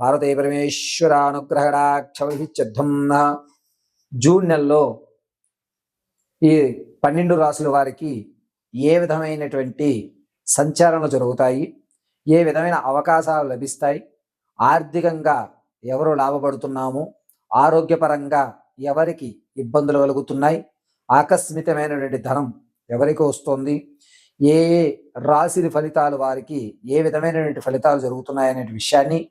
భారతీయ ఓం June నెలలో ఈ పన్నెండు రాసుల వారికి ఏ విధమైనటువంటి సంచారణలు జరుగుతాయి? ఏ విధమైన అవకాశాలు లభిస్తాయి? ఆర్థికంగా ఎవరు లాభపడుతున్నాము? ఆరోగ్యపరంగా ఎవరికి ఇబ్బందులు కలుగుతున్నాయి? ఆకస్మికమైనటువంటి ధనం ఎవరికి వస్తుంది? ఏ ఏ రాశి ఫలితాలు వారికి ఏ విధమైనటువంటి ఫలితాలు జరుగుతున్నాయి అనే విషయాన్ని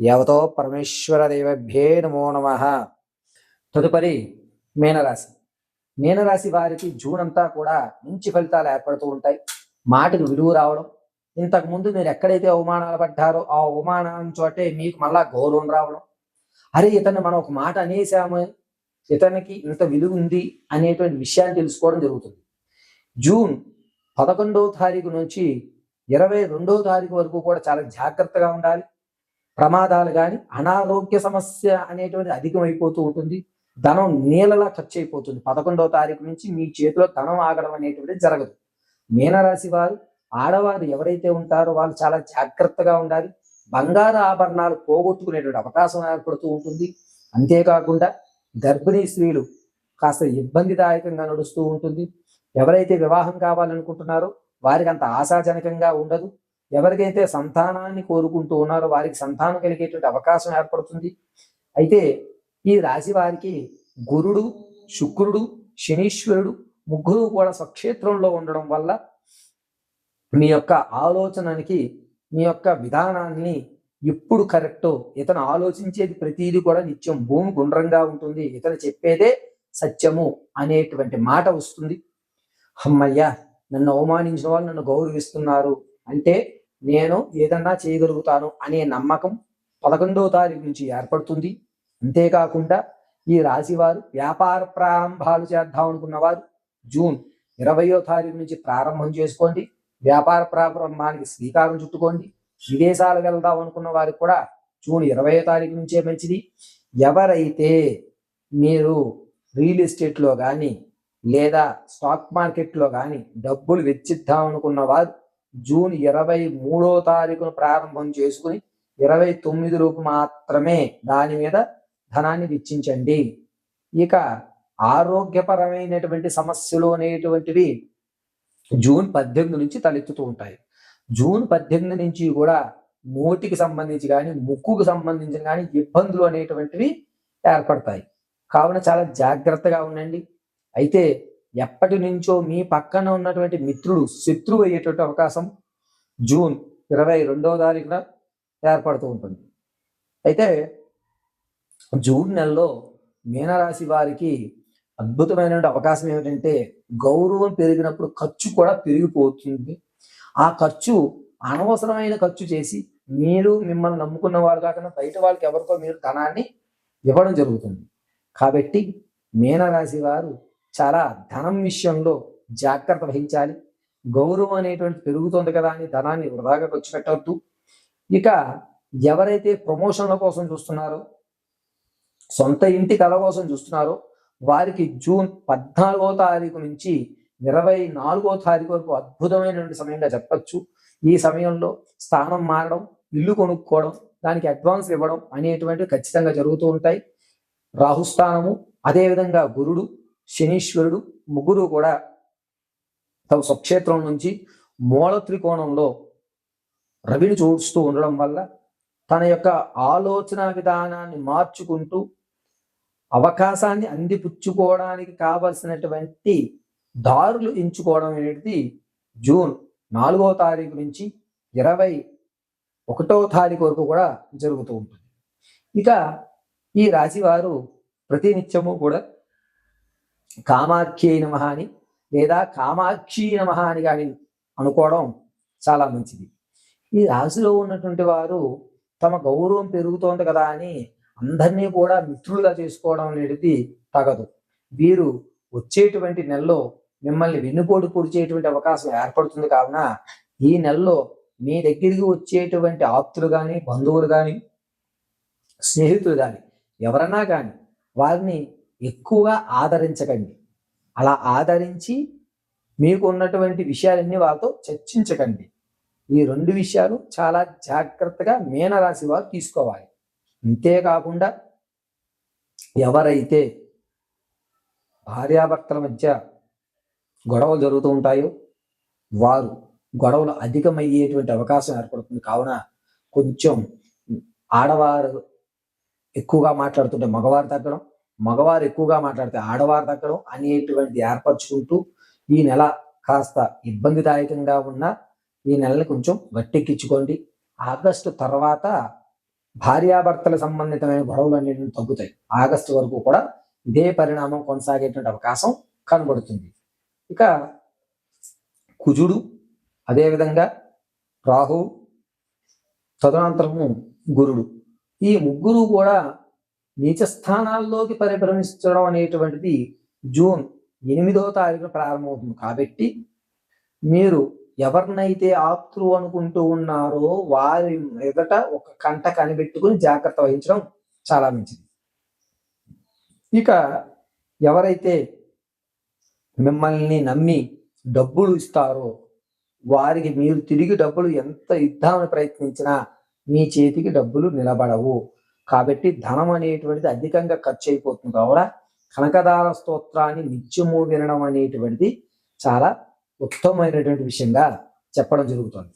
యవతో పరమేశ్వర దేవభ్యే నమో నమ. తదుపరి మీనరాశి. మీనరాశి వారికి జూన్ అంతా కూడా మంచి ఫలితాలు ఏర్పడుతూ ఉంటాయి. మాటకు విలువ రావడం ఇంతకు ముందు మీరు ఎక్కడైతే అవమానాలు పడ్డారో ఆ అవమానం చోటే మీకు మళ్ళా గౌరవం రావడం. అరే ఇతన్ని మనం ఒక మాట అనేసాము ఇతనికి ఇంత విలువ ఉంది అనేటువంటి విషయాన్ని తెలుసుకోవడం జరుగుతుంది. జూన్ పదకొండవ తారీఖు నుంచి ఇరవై రెండవ తారీఖు వరకు కూడా చాలా జాగ్రత్తగా ఉండాలి. ప్రమాదాలు కానీ అనారోగ్య సమస్య అనేటువంటి అధికమైపోతూ ఉంటుంది. ధనం నీళ్ళలా ఖర్చు అయిపోతుంది. పదకొండవ తారీఖు నుంచి మీ చేతిలో ధనం ఆగడం అనేటువంటిది జరగదు. మీనరాశి వారు ఆడవారు ఎవరైతే ఉంటారో వాళ్ళు చాలా జాగ్రత్తగా ఉండాలి. బంగారు ఆభరణాలు పోగొట్టుకునేటువంటి అవకాశం ఏర్పడుతూ ఉంటుంది. అంతేకాకుండా గర్భిణీ స్త్రీలు కాస్త ఇబ్బందిదాయకంగా నడుస్తూ ఉంటుంది. ఎవరైతే వివాహం కావాలనుకుంటున్నారో వారికి అంత ఆశాజనకంగా ఉండదు. ఎవరికైతే సంతానాన్ని కోరుకుంటూ ఉన్నారో వారికి సంతానం కలిగేటువంటి అవకాశం ఏర్పడుతుంది. అయితే ఈ రాశి వారికి గురుడు శుక్రుడు శనీశ్వరుడు ముగ్గురు కూడా స్వక్షేత్రంలో ఉండడం వల్ల మీ యొక్క ఆలోచనకి మీ యొక్క విధానాన్ని ఎప్పుడు కరెక్టో ఇతను ఆలోచించేది ప్రతిదీ కూడా నిత్యం భూమి గుండ్రంగా ఉంటుంది. ఇతను చెప్పేదే సత్యము అనేటువంటి మాట వస్తుంది. అమ్మయ్యా నన్ను అవమానించిన వాళ్ళు నన్ను గౌరవిస్తున్నారు. అంటే నేను ఏదన్నా చేయగలుగుతాను అనే నమ్మకం పదకొండవ తారీఖు నుంచి ఏర్పడుతుంది. అంతేకాకుండా ఈ రాశి వారు వ్యాపార ప్రారంభాలు చేద్దాం అనుకున్న వారు జూన్ ఇరవయో తారీఖు నుంచి ప్రారంభం చేసుకోండి. వ్యాపార ప్రారంభానికి శ్రీకారం చుట్టుకోండి. విదేశాలు వెళ్దాం అనుకున్న వారికి కూడా జూన్ ఇరవయో తారీఖు నుంచే మంచిది. ఎవరైతే మీరు రియల్ ఎస్టేట్లో కానీ లేదా స్టాక్ మార్కెట్లో కానీ డబ్బులు వెచ్చిద్దాం అనుకున్న వారు జూన్ ఇరవై మూడో తారీఖున ప్రారంభం చేసుకుని ఇరవై తొమ్మిది రూపు మాత్రమే దాని మీద ధనాన్ని వెచ్చించండి. ఇక ఆరోగ్యపరమైనటువంటి సమస్యలు అనేటువంటివి జూన్ పద్దెనిమిది నుంచి తలెత్తుతూ ఉంటాయి. జూన్ పద్దెనిమిది నుంచి కూడా నోటికి సంబంధించి కానీ ముక్కుకు సంబంధించి కానీ ఇబ్బందులు అనేటువంటివి ఏర్పడతాయి. కావున చాలా జాగ్రత్తగా ఉండండి. అయితే ఎప్పటి నుంచో మీ పక్కన ఉన్నటువంటి మిత్రుడు శత్రువు అయ్యేటువంటి అవకాశం జూన్ ఇరవై రెండవ తారీఖున ఏర్పడుతూ ఉంటుంది. అయితే జూన్ నెలలో మీనరాశి వారికి అద్భుతమైనటువంటి అవకాశం ఏమిటంటే గౌరవం పెరిగినప్పుడు ఖర్చు కూడా పెరిగిపోతుంది. ఆ ఖర్చు అనవసరమైన ఖర్చు చేసి మీరు మిమ్మల్ని నమ్ముకున్న వారు కాకుండా బయట వాళ్ళకి ఎవరికో మీరు ధనాన్ని ఇవ్వడం జరుగుతుంది. కాబట్టి మీనరాశి వారు చాలా ధనం విషయంలో జాగ్రత్త వహించాలి. గౌరవం అనేటువంటి పెరుగుతుంది కదా అని ధనాన్ని వృధాగా ఖర్చు పెట్టవద్దు. ఇక ఎవరైతే ప్రమోషన్ల కోసం చూస్తున్నారో సొంత ఇంటి కళ కోసం చూస్తున్నారో వారికి జూన్ పద్నాలుగో తారీఖు నుంచి ఇరవై నాలుగో తారీఖు వరకు అద్భుతమైనటువంటి సమయంగా చెప్పచ్చు. ఈ సమయంలో స్థానం మారడం ఇల్లు కొనుక్కోవడం దానికి అడ్వాన్స్ ఇవ్వడం అనేటువంటివి ఖచ్చితంగా జరుగుతూ ఉంటాయి. రాహుస్థానము అదేవిధంగా గురుడు శనీశ్వరుడు ముగ్గురు కూడా తమ స్వక్షేత్రం నుంచి మూల త్రికోణంలో రవిని చూస్తూ ఉండడం వల్ల తన యొక్క ఆలోచన విధానాన్ని మార్చుకుంటూ అవకాశాన్ని అందిపుచ్చుకోవడానికి కావలసినటువంటి దారులు ఎంచుకోవడం అనేది జూన్ నాలుగో తారీఖు నుంచి ఇరవై ఒకటో తారీఖు వరకు కూడా జరుగుతూ ఉంటుంది. ఇక ఈ రాశివారు ప్రతినిత్యము కూడా కామాఖ్యై నమ అని లేదా కామాక్షి నమ అని కానీ అనుకోవడం చాలా మంచిది. ఈ రాశిలో ఉన్నటువంటి వారు తమ గౌరవం పెరుగుతోంది కదా అని అందరినీ కూడా మిత్రులుగా చేసుకోవడం అనేది తగదు. వీరు వచ్చేటువంటి నెలలో మిమ్మల్ని వెన్నుపోటు పొడిచేటువంటి అవకాశం ఏర్పడుతుంది కావున ఈ నెలలో మీ దగ్గరికి వచ్చేటువంటి ఆప్తులు కానీ బంధువులు కానీ స్నేహితులు కానీ ఎవరన్నా కానీ వారిని ఎక్కువగా ఆదరించకండి. అలా ఆదరించి మీకు ఉన్నటువంటి విషయాలన్నీ వాళ్ళతో చర్చించకండి. ఈ రెండు విషయాలు చాలా జాగ్రత్తగా మీనరాశి వారు తీసుకోవాలి. అంతేకాకుండా ఎవరైతే భార్యాభర్తల మధ్య గొడవలు జరుగుతూ ఉంటాయో వారు గొడవలు అధికమయ్యేటువంటి అవకాశం ఏర్పడుతుంది. కావున కొంచెం ఆడవారు ఎక్కువగా మాట్లాడుతుంటే మగవారు తగ్గడం మగవారు ఎక్కువగా మాట్లాడితే ఆడవారు తగ్గడం అనేటువంటి ఏర్పరచుకుంటూ ఈ నెల కాస్త ఇబ్బందిదాయకంగా ఉన్న ఈ నెలని కొంచెం గట్టెక్కించుకోండి ఆగస్టు తర్వాత భార్యాభర్తల సంబంధితమైన గొడవలు అనేవి తగ్గుతాయి. ఆగస్టు వరకు కూడా ఇదే పరిణామం కొనసాగేటువంటి అవకాశం కనబడుతుంది. ఇక కుజుడు అదేవిధంగా రాహు తదనంతరము గురుడు. ఈ ముగ్గురు కూడా నీచ స్థానాల్లోకి పరిభ్రమించడం అనేటువంటిది జూన్ ఎనిమిదవ తారీఖున ప్రారంభమవుతుంది. కాబట్టి మీరు ఎవరినైతే ఆప్తులు అనుకుంటూ ఉన్నారో వారి ఎదుట ఒక కంట కనిపెట్టుకుని జాగ్రత్త వహించడం చాలా మంచిది. ఇక ఎవరైతే మిమ్మల్ని నమ్మి డబ్బులు ఇస్తారో వారికి మీరు తిరిగి డబ్బులు ఎంత ఇద్దామని ప్రయత్నించినా మీ చేతికి డబ్బులు నిలబడవు. కాబట్టి ధనం అనేటువంటిది అధికంగా ఖర్చు అయిపోతుంది కావున కనకదార స్తోత్రాన్ని నిత్యము వినడం అనేటువంటిది చాలా ఉత్తమమైనటువంటి విషయంగా చెప్పడం జరుగుతుంది.